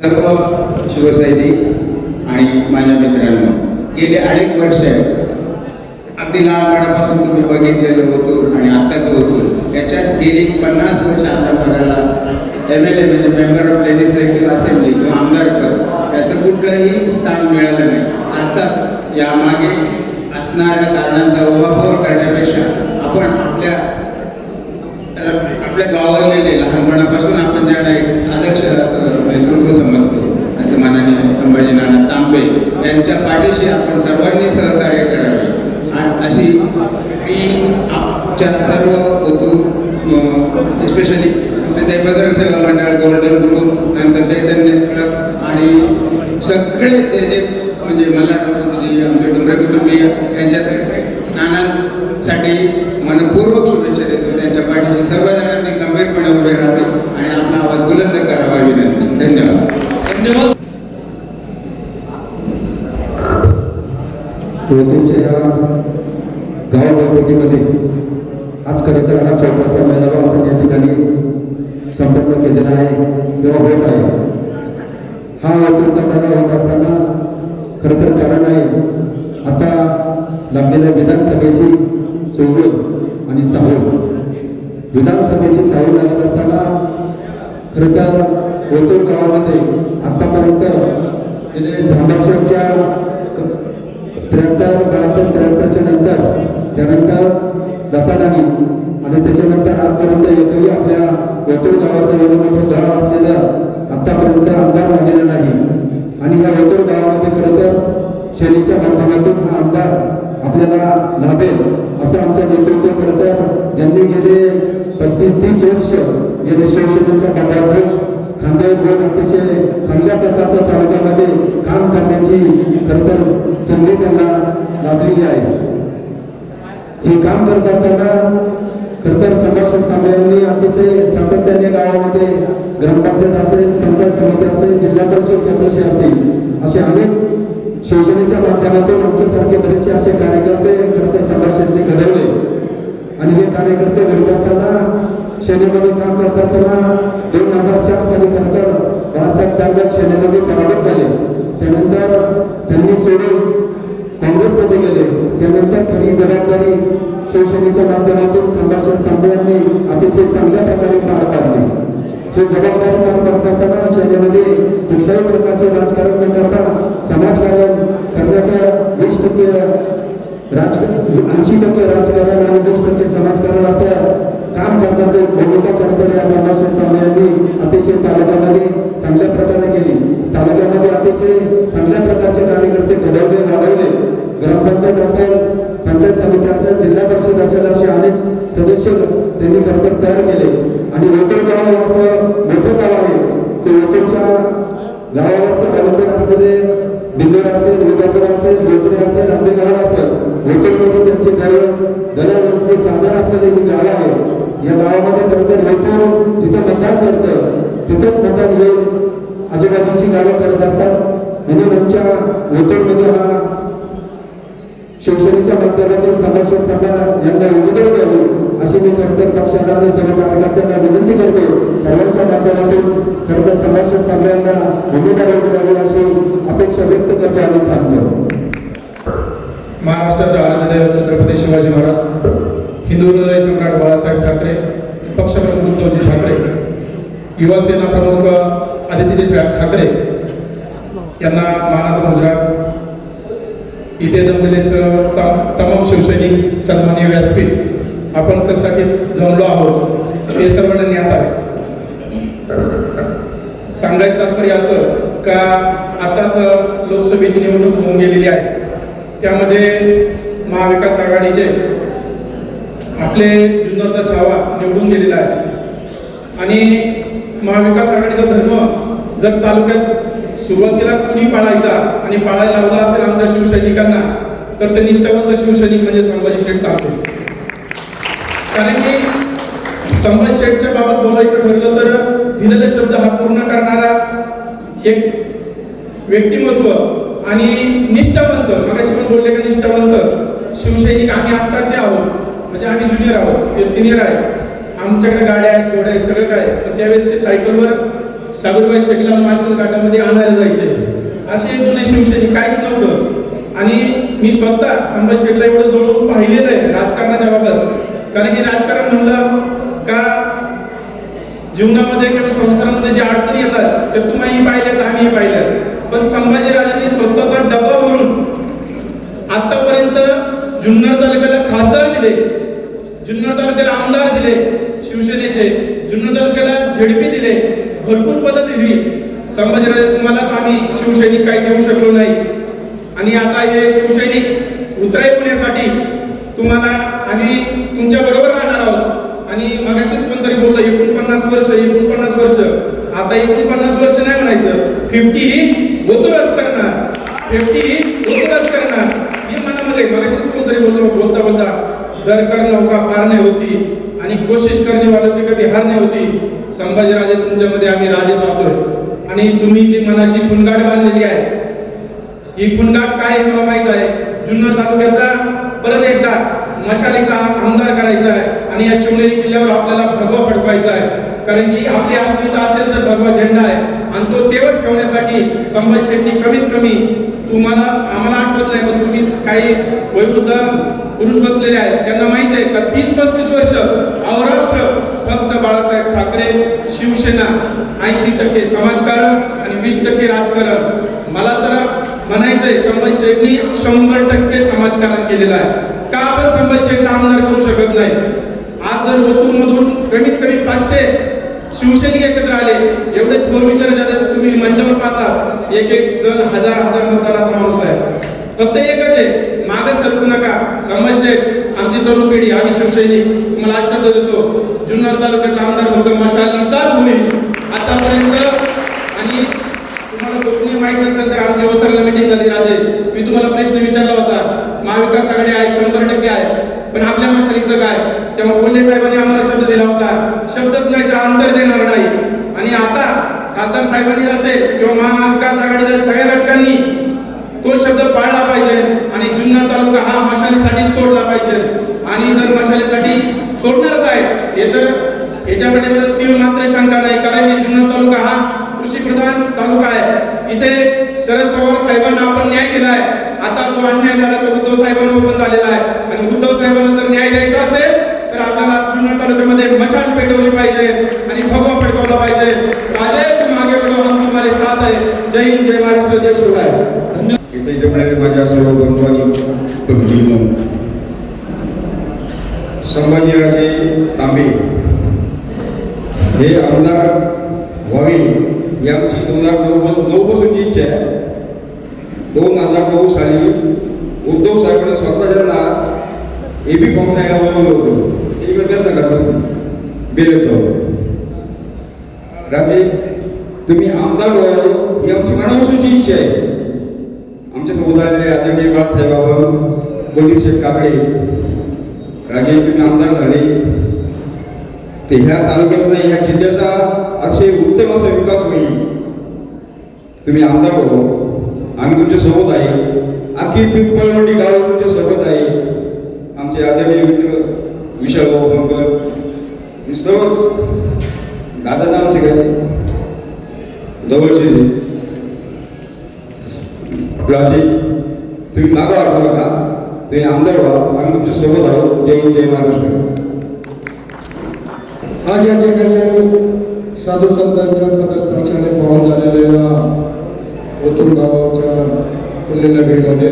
सर्व शिवसैनिक आणि माझ्या मित्रांनो गेले अनेक वर्ष. अगदी लहानपणापासून तुम्ही बघितलेलं होतो आणि आत्ताच होतो याच्यात गेली पन्नास वर्ष आमच्या भागाला एम एल ए म्हणजे मेंबर ऑफ लेजिस्लेटिव्ह असेंब्ली किंवा आमदार पद. याचं कुठलंही स्थान मिळालं नाही. आता यामागे असणाऱ्या कारणांचा उहापोह करण्यापेक्षा आपण आपल्या आपल्या गावालेले लहानपणापासून आपण ज्या एक आदर्श असं नेतृत्व समजतो असं माननीय संभाजी नाना तांबे यांच्या पाठीशी आपण सर्वांनी सहकार्य करावे आणि अशी मी आमच्या सर्व होतो स्पेशली आपले ते बजरंग सेवा मंडळ गोल्डन ग्रुप नंतर चैतन्य क्लब आणि सगळे ते जे म्हणजे मला जी आमचे डुंगर कुटुंबीय यांच्यातर्फे नानांसाठी मनपूर्वक शुभेच्छा देतो त्यांच्या पाठीशी सर्वजणांनी गंभीरपणे उभे राहावे आणि आपला आवाज बुलंद करावा ही विनंती धन्यवाद धन्यवाद युवतींच्या या गाव बैठकीमध्ये आज खरं तर हा चौथाचा मेळावा आपण या ठिकाणी संपन्न केलेला आहे किंवा होत आहे. हा वकीलचा मेळावा होत असताना खरं तर कारण आहे आता लागलेल्या विधानसभेची चौघड आणि चाहूल. विधानसभेची चाहूल लागत असताना खरं तर ओतूर गावामध्ये आतापर्यंत झांबाशेवच्या त्र्याहत्तर बहात्तर त्र्याहत्तरच्या नंतर त्यानंतर दत्तादानी आणि त्याच्यानंतर आजपर्यंत एकही आपल्या वेतूर गावाचं एवढं गाव असलेलं आतापर्यंत आमदार राहिलेला नाही. आणि या वेतूर गावामध्ये खरं तर शनीच्या माध्यमातून हा आमदार आपल्याला लाभेल असं आमचं नेतृत्व खरं तर यांनी गेले पस्तीस तीस वर्ष गेले शिवसेनेचा पदाध्यक्ष खांद्यावर घेऊन अतिशय चांगल्या प्रकारच्या तालुक्यामध्ये काम करण्याची खरंतर संधी त्यांना लाभलेली आहे. हे काम करत असताना खरंतर संभाषण तांबे अतिशय सातत्याने गावामध्ये ग्रामपंचायत असेल पंचायत समिती असेल जिल्हा परिषद सदस्य असतील असे अनेक शिवसेनेच्या माध्यमातून आमच्यासारखे बरेचसे असे कार्यकर्ते खरंतर संभाषण घडवले. आणि हे कार्यकर्ते घडत असताना सेनेमध्ये काम करत असताना दोन हजार चार साली खरं बाळासाहेब दानवे सेनेमध्ये पराभूत झाले. त्यानंतर त्यांनी सोडून काँग्रेसमध्ये गेले. त्यानंतर खरी जबाबदारी शिवसेनेच्या माध्यमातून संभाषण तांबे यांनी अतिशय चांगल्या प्रकारे पार पाडली. हे जबाबदारी पार पाडत असताना सेनेमध्ये कुठल्याही प्रकारचे राजकारण न करता समाजकारण करण्याचं वीस टक्के राजकारण ऐंशी टक्के राजकारण आणि वीस टक्के समाजकारण असं काम करण्याचे भूमिका करणारे या समाजसेवक तांबे यांनी अतिशय तालुक्यामध्ये चांगल्या प्रकारे केली. तालुक्यामध्ये अतिशय चांगल्या प्रकारचे कार्यकर्ते घडवले वाढवले ग्रामपंचायत असेल पंचायत समिती असेल जिल्हा परिषद असेल असे अनेक सदस्य त्यांनी खरंतर तयार केले. आणि ओतूर गाव असं मोठं गाव आहे. ते ओतूरच्या गावावर अवलंबून असलेले बिंदूर असेल उदापूर असेल गोत्रे असेल आंबेगाव असेल. ओतूरमध्ये त्यांचे गाव दरवरती साधारण असलेली जी गावं आहे. या गावामध्ये खरं तर ओतूर जिथं मतदान करतं तिथंच मतदान येईल आजूबाजूची गावं करत असतात. म्हणून आमच्या ओतूरमध्ये हा शिवसेनेच्या माध्यमातून समाजसेवक तांबा यांना उमेदवार द्यावं अशी मी खरं तर पक्षाला आणि सर्व कार्यकर्त्यांना विनंती करतो. सर्वांच्या माध्यमातून खरं तर समाजसेवक तांबा यांना उमेदवार द्यावी अशी अपेक्षा व्यक्त करतो आणि थांबतो. महाराष्ट्राच्या आराध्य छत्रपती शिवाजी महाराज. हिंदू हृदय सम्राट बाळासाहेब ठाकरे पक्षप्रमुख उद्धवजी ठाकरे युवासेना प्रमुख आदित्यजी ठाकरे यांना मानाचा मुजरा इथे जमलेले सर्व तमाम शिवसैनिक सन्मान्य व्यासपीठ आपण कशासाठी जमलो आहोत हे सर्वांना ज्ञात आहे. सांगायचं तात्पर्य असं का आताच लोकसभेची निवडणूक होऊन गेलेली आहे. त्यामध्ये महाविकास आघाडीचे आपले जुन्नरचा छावा निवडून गेलेला आहे. आणि महाविकास आघाडीचा धर्म जर तालुक्यात सुरुवातीला कुणी पाळायचा आणि पाळायला लावला असेल आमच्या शिवसैनिकांना तर ते निष्ठावंत शिवसैनिक म्हणजे संभाजी शेठ तांबे. कारण की संभाजी शेठच्या बाबत बोलायचं ठरलं तर दिलेले शब्द हा पूर्ण करणारा एक व्यक्तिमत्व आणि निष्ठावंत मागाशी पण बोलले का निष्ठावंत शिवसैनिक आम्ही आत्ताचे आहोत. म्हणजे आम्ही ज्युनियर आहोत ते सिनियर आहे आमच्याकडे गाड्या आहेत घोड्या आहेत सगळं काय पण त्यावेळेस ते सायकलवर साबरबाई शकिला मार्शल घाटामध्ये आणायला जायचे. असे जुने शिवसैनिक काहीच नव्हतं. आणि मी स्वतः संभाजी शेखला एवढं जवळून पाहिलेलं आहे राजकारणाच्या बाबत. कारण की राजकारण म्हणलं का जीवनामध्ये किंवा संसारामध्ये जे अडचणी येतात ते तुम्हीही पाहिल्यात आम्हीही पाहिल्यात. पण संभाजीराजांनी स्वतःचा डबा भरून आतापर्यंत जुन्नर तालुक्याला खासदार दिले जुन्नर तालुक्याला आमदार दिले शिवसेनेचे जुन्नर तालुक्याला झेडपी दिले भरपूर पदं दिली संभाजीराजे तुम्हालाच आम्ही शिवसैनिक काही देऊ शकलो नाही. आणि आता हे शिवसैनिक उतराई होण्यासाठी तुम्हाला आम्ही तुमच्या बरोबर राहणार आहोत. आणि मगाशीच कोणतरी बोललं एकोणपन्नास वर्ष एकोणपन्नास वर्ष. आता एकोणपन्नास वर्ष नाही म्हणायचं. फिफ्टी ही होतो करणार फिफ्टी ही ओतूरच करणार हे मनामध्ये मगाशीच कोणतरी बोलता बोलता डर कर नौका पारणे होती आणि कोशिश करणे वालों की कधी हारणे होती. संभाजीराजे तुमच्यामध्ये आम्ही राजे पाहतोय. आणि तुम्ही जी मनाशी फुनगाड बांधलेली आहे ही फुनगाड काय आहे मला माहीत आहे? जुन्नर तालुक्याचा परत एकदा मशालीचा आमदार करायचा आहे आणि या शिवनेरी किल्ल्यावर आपल्याला भगवा फडकवायचा आहे. कारण की आपली अस्मिता असेल तर भगवा झेंडा आहे. आणि तो तेवट ठेवण्यासाठी संभाजी शेट्टी कमीत कमी तुम्हाला आम्हाला आठवत नाही पण तुम्ही काही वयोवृद्ध पुरुष बसलेले आहेत त्यांना माहीत आहे का तीस पस्तीस वर्ष अवरात्र फक्त बाळासाहेब ठाकरे शिवसेना ऐंशी टक्के समाजकारण आणि वीस टक्के राजकारण. मला तर म्हणायचंय संभाजी शेठनी शंभर टक्के समाजकारण केलेलं आहे. का आपण संभाजी शेठला आमदार करू शकत नाही? आज जर ओतूर मधून कमीत कमी पाचशे शिवसैनिक एकत्र आले. एवढे थोर विचार ज्यादा तुम्ही मंचावर पाहता एक एक जण हजार हजार मतदाराचा माणूस आहे. फक्त एकच आहे मागे सरकू नका. संभाजी आमची तरुण पिढी आम्ही शिवसैनिक तुम्हाला आज शब्द देतो. जुन्नर तालुक्याचा आमदार फक्त मशालीचाच होईल आतापर्यंत आणि तुम्हाला गोपनीय माहिती असेल तर आमची ओसरला मीटिंग झाली राजे. मी तुम्हाला प्रश्न विचारला होता. महाविकास आघाडी आहे शंभर टक्के आहे. पण आपल्या मशालीचं काय? तेव्हा कोल्हे साहेबांनी आम्हाला शब्द दिला होता. शब्दच नाही तर अंतर देणार नाही. आणि आता खासदार साहेबांनी असेल किंवा महाविकास आघाडीच्या सगळ्या घटकांनी तो शब्द पाळला पाहिजे. आणि जुन्नर तालुका हा मशालीसाठी सोडला पाहिजे. आणि जर मशालीसाठी सोडणारच आहे हे तर याच्याकडे तीव्र मात्र शंका नाही. कारण की जुन्नर तालुका हा कृषी प्रधान तालुका आहे. इथे शरद पवार साहेबांना आपण न्याय दिलाय. आता जो अन्याय झाला तो उद्धव साहेबांना ओपन झालेला आहे. आणि उद्धव साहेबांना जर न्याय द्यायचा असेल तर आपल्याला जुन्नर तालुक्यामध्ये मशाल पेटवली पाहिजे आणि भगवा पेटवला पाहिजे. राजे मागे तुम्हाला हम तुम्हारे साथ आहे. जय हिंद जय महाराष्ट्र जय शिवराय. धन्यवाद इथे जमणारे माझ्या सर्व बंधू आणि भगिनींनो संभाजीराजे तांबे हे आमदार व्हावे ही आमची दोन हजार नऊ पासून नऊ पासूनची इच्छा आहे दोन हजार नऊ साली उद्धव साहेबांनी स्वतः ज्यांना ए बी फॉर्म द्यायला बोलवलं होतं एक वेगळ्या सांगा बसलं बेलेचं राजे तुम्ही आमदार व्हावं ही आमची मनापासूनची इच्छा आहे आमच्या उदाहरणे आदरणीय बाळासाहेब आपण कोल्ही शेठ राजेंद्र आमदार झाले. ते ह्या तालुक्याचा ह्या जिल्ह्याचा अतिशय उत्तम असा विकास होईल. तुम्ही आमदार हो आम्ही तुमच्यासोबत आहे. आखी पिंपळवंडी गाव तुमच्यासोबत आहे. आमचे आदरणीय मित्र विशाल भाऊ बनकर हे सर्वच दादा आमचे काय जवळचे. राजे तुम्ही मागा वाटू नका ते आमदार व्हा आम्ही तुमच्यासोबत आहोत. जय हिंद जय महाराष्ट्र. आज या ठिकाणी साधू संतांच्या पदस्पर्शाने पाहून झालेल्या ओतूर गावाच्या पुण्यनगरीमध्ये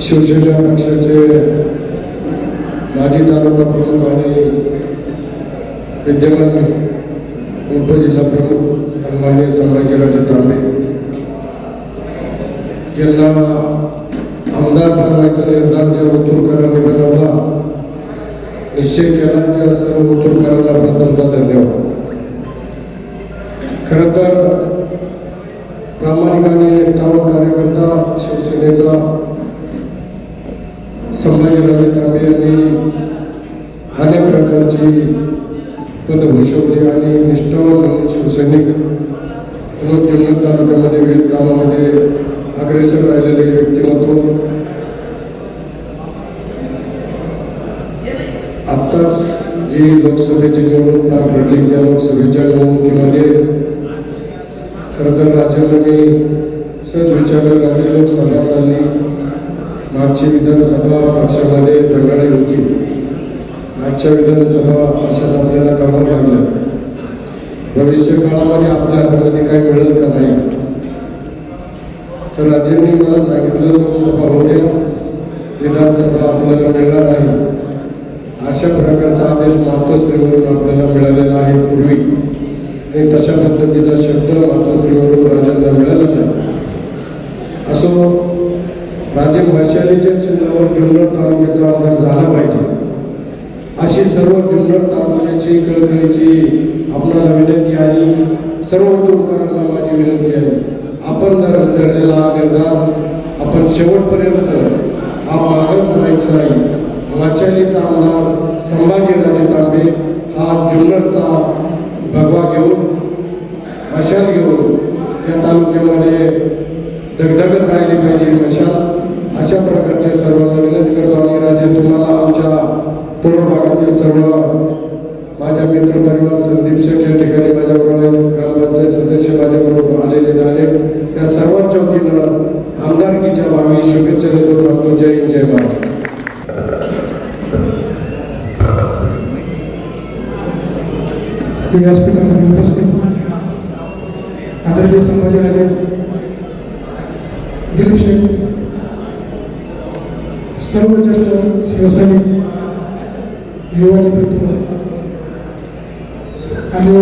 शिवसेना पक्षाचे माजी तालुका प्रमुख आणि विद्यमान उपजिल्हा प्रमुख सन्मान्य संभाजीराजे तांबे. यांना आमदार बनवायचा निर्धार ज्या ओतूरकरांनी बनवला निश्चय केला त्या सर्व उतरकरांना प्रथमता धन्यवाद. खर तर प्रामाणिकाने एकटावा कार्यकर्ता शिवसेनेचा संभाजीराजे तांबे यांनी अनेक प्रकारची पद भूषवली आणि निष्ठावान शिवसैनिक म्हणून जुन्नर तालुक्यामध्ये विविध कामामध्ये अग्रेसर राहिलेले व्यक्तिमत्व आत्ताच जी लोकसभेची निवडणूक पार पडली त्या लोकसभेच्या निवडणुकीमध्ये खरं तर राज्याला मी सहज विचारलं राज्य लोकसभा चालली. मागची विधानसभा पक्षामध्ये बंगाळी होती. मागच्या विधानसभा पक्षात आपल्याला कामं लागलं. भविष्य काळामध्ये आपल्या हातामध्ये काय मिळेल का नाही? तर राज्यांनी मला सांगितलं लोकसभा होत्या विधानसभा आपल्याला मिळणार आहे. अशा प्रकारचा आदेश मातोश्रीवरून आपल्याला मिळालेला आहे पूर्वी. आणि तशा पद्धतीचा शब्द मातोश्रीवरून राजांना मिळाला नाही. असो राजे मशालीच्या चिन्हावर जुन्नर तालुक्याचा आधार झाला पाहिजे. अशी सर्व जुन्नर तालुक्याची कळकळीची आपणाला विनंती आहे. सर्व दूरकरांना माझी विनंती आहे. आपण जर धरलेला निर्धार आपण शेवटपर्यंत हा मागच राहायचा नाही. मशालीचा आमदार संभाजीराजे तांबे हा जुन्नरचा भगवा घेऊन मशाल घेऊन या तालुक्यामध्ये दगदगत राहिली पाहिजे मशाल. अशा प्रकारचे सर्वांना विनंती करतो आणि राजे तुम्हाला आमच्या पूर्व भागातील सर्व माझ्या मित्र परिवार संदीप शेख या ठिकाणी माझ्याबरोबर ग्रामपंचायत सदस्य माझ्याबरोबर आलेले आहेत या सर्वांच्या वतीनं आमदारकीच्या भावी शुभेच्छा देतो थांबतो जय हिंद जय महाराष्ट्र. व्यासपीठामध्ये उपस्थित आदरणीय संभाजीराजे दिलीप शेख सर्व ज्येष्ठ शिवसैनिक युवा नेतृत्व आणि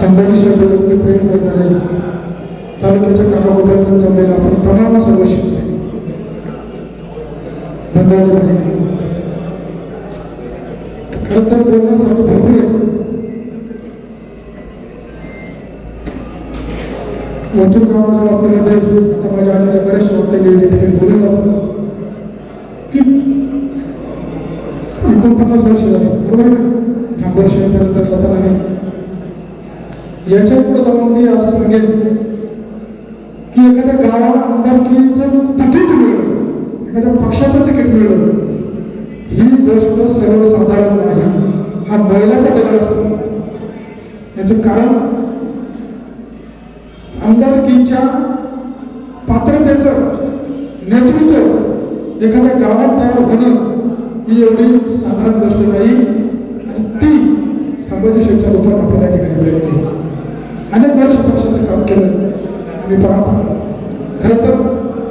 संभाजी शेठवरती प्रेम करणारे तालुक्याच्या कामाबद्दल जमलेला आपण तमाम सर्व शिवसैनिक बंधारे खरं तर बोलण्यासारखं भरपूर आहे. मथुर गावाच्या बाबतीमध्ये आता माझ्या आईच्या बऱ्याचशा वाटलेली जे ठिकाणी बोलत आहोत की एकोणपन्नास वर्ष झाले बरोबर आहे शंभर त्यानंतर लतानाने याच्यापुढे जाऊन मी असं सांगेन की एखाद्या गावाला आमदारकीचं तिकीट मिळलं एखाद्या पक्षाचं तिकीट मिळलं. ही गोष्ट सर्वसाधारण नाही हा बैलाचा दगड असतो. त्याचं कारण आमदारकीच्या पात्रतेचं नेतृत्व एखाद्या गावात तयार होणं ही एवढी साधारण गोष्ट नाही. आणि ती संभाजी शेठच्या रूपात आपल्याला ठिकाणी मिळवली अनेक वर्ष पक्षाचं काम केलं. मी पाहतो खरं तर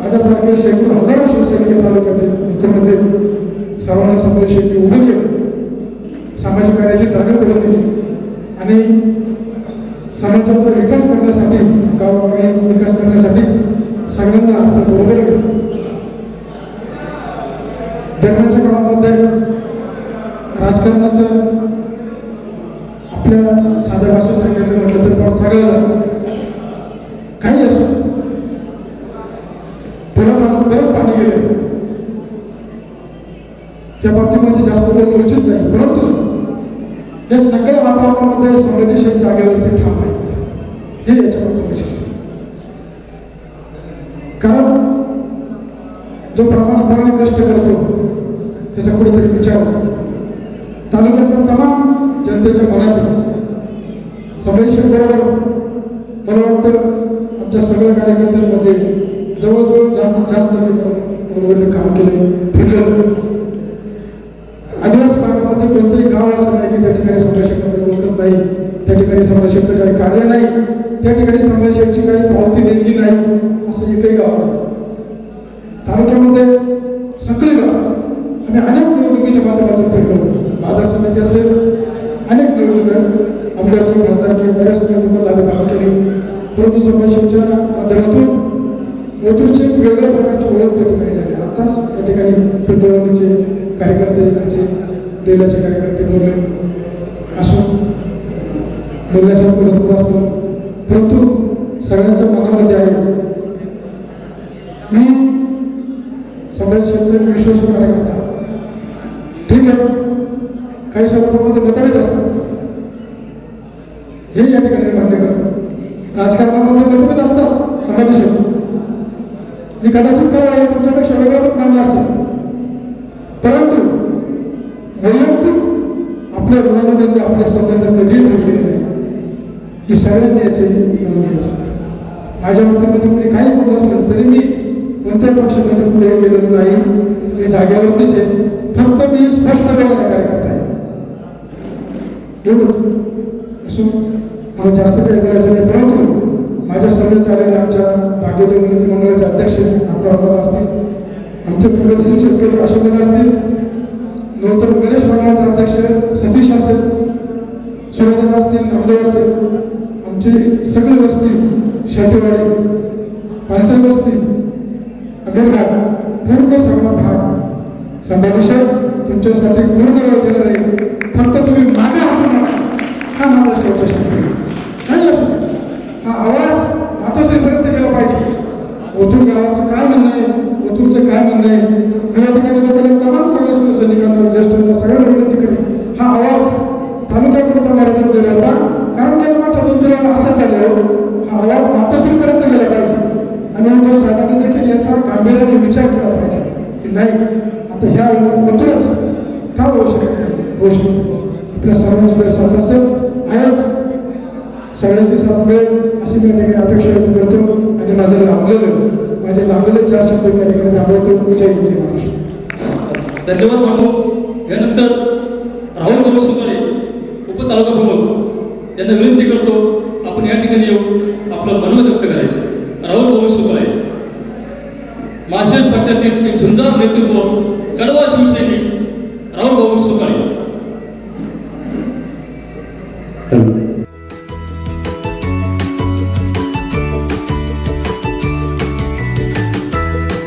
माझ्यासारखे शेकडो हजारो शिवसैनिक तालुक्यातील तालुक्यामध्ये सर्वांना संभाजी शेती उभी केली. सामाजिक कार्याची जाणीव करून दिली. आणि समाजाचा विकास करण्यासाठी गावोगावी विकास करण्यासाठी सगळ्यांना आपल्या बरोबर घेतलं दरम्यानच्या काळामध्ये राजकारणाचं आपल्या साध्या भाषेत सांगायचं म्हटलं तर फार चांगलं झालं काही असो पुण्यात बरंच पाणी गेले त्या बाबतीमध्ये जास्त बोलणं उचित नाही परंतु या सगळ्या वातावरणामध्ये संवेदनशील जागेवरती ठाम आहेत. हे याच्याबद्दल विशिष्ट कारण जो प्रामाणिकपणे कष्ट करतो त्याचा कुठेतरी विचार तालुक्यातल्या तमाम जनतेच्या मनात संवेदनशील बरोबर मला वाटतं आमच्या सगळ्या कार्यकर्त्यांमध्ये जवळजवळ जास्तीत जास्त काम केले फिरलेलं आदिवासी भागामध्ये कोणतंही गाव असं नाही की त्या ठिकाणी संरक्षण ओळखत नाही त्या ठिकाणी संरक्षणचं काही कार्य नाही त्या ठिकाणी संरक्षणची काही पावती देणगी नाही असं एकही गाव नाही. तालुक्यामध्ये सगळे गाव आणि अनेक निवडणुकीच्या माध्यमातून फिरलो. बाजार समिती असेल अनेक निवडणुका आमदारकी खासदारकी बऱ्याच निवडणुकांना आम्ही कामं केली. परंतु संरक्षणच्या माध्यमातून मोठीचे वेगळ्या प्रकारची ओळख त्या ठिकाणी झाली. आत्ताच त्या ठिकाणी पिंपळवणीचे कार्यकर्ते त्यांचे डेलाचे कार्यकर्ते बोलले. असून बोलण्यासारखं भरपूर असतं. परंतु सगळ्यांच्या मनामध्ये आहे. मी संघर्षाचे विश्वास कार्यकर्ता ठीक आहे. काही स्वरूपामध्ये मतभेद असतात. हे या ठिकाणी मान्य करतो. राजकारणामध्ये मतभेद असतात समाजाशी मी कदाचित काय आहे तुमच्यापेक्षा वेगळं सगळ्यांनी याची नोंद घ्यायची माझ्या बाबतीमध्ये कोणी काही बोलत असलं तरी मी कोणत्याही पक्षामध्ये पुढे गेलेलो नाही मी जागेवरतीच आहे. फक्त मी स्पष्ट बोलायला कार्यकर्ता आहे. एवढंच. असून मला जास्त काही करायचं नाही परंतु माझ्यासमोर आलेले आमच्या भाग्योदय उन्नती मंडळाचे अध्यक्ष आपल्या असतील. आमचे प्रगतशील शेतकरी अशोकदा असतील. नंतर गणेश मंडळाचे अध्यक्ष सतीश असेल सुरेंद्र असतील नामदेव असतील आमची सगळी वस्ती शेटेवाडी पानसर वस्ती अगरघाट पूर्ण सगळा भाग. संभादेश्वर तुमच्यासाठी पूर्ण वेळ दिला आहे फक्त तुम्ही मागे हटू नका हा माझा शेवटचा शब्द आहे. काही असू दे. हा आवाज मातोश्रीपर्यंत गेला पाहिजे ओतूर गावाचं काय म्हणणं आहे ओतूरचं काय म्हणणं आहे मी या ठिकाणी बसलेल्या तमाम सगळ्या शिवसैनिकांना ज्येष्ठांना सगळ्यांना विनंती करेन हा आवाज तालुक्यापुरता मर्यादित दिला होता कारण गेल्या मागच्या दोन तीन वेळा असं झालं हा आवाज मातोश्रीपर्यंत गेला पाहिजे आणि उद्धव साहेबांनी देखील याचा गांभीर्याने विचार केला पाहिजे की नाही आता ह्या वेळेला ओतूरच का होऊ शकत नाही होऊ शकतो आपल्या सर्वांची जर साथ असेल आहेच सगळ्यांची साथ मिळेल अशी मी या ठिकाणी अपेक्षा व्यक्त करतो आणि माझं लाभलेलं माझे लाभलेले चार शब्द या ठिकाणी थांबवतो. जय हिंद महाराष्ट्र. धन्यवाद मानतो यानंतर राहुल गौर सुकाळे उपतालुका प्रमुख यांना विनंती करतो आपण या ठिकाणी येऊन आपलं मनोगत व्यक्त करायचे. राहुल गौर सुकाळे माशेल पट्ट्यातील एक झुंजार नेतृत्व कडवा शिवसैनिक राहुल गौर सुकाळे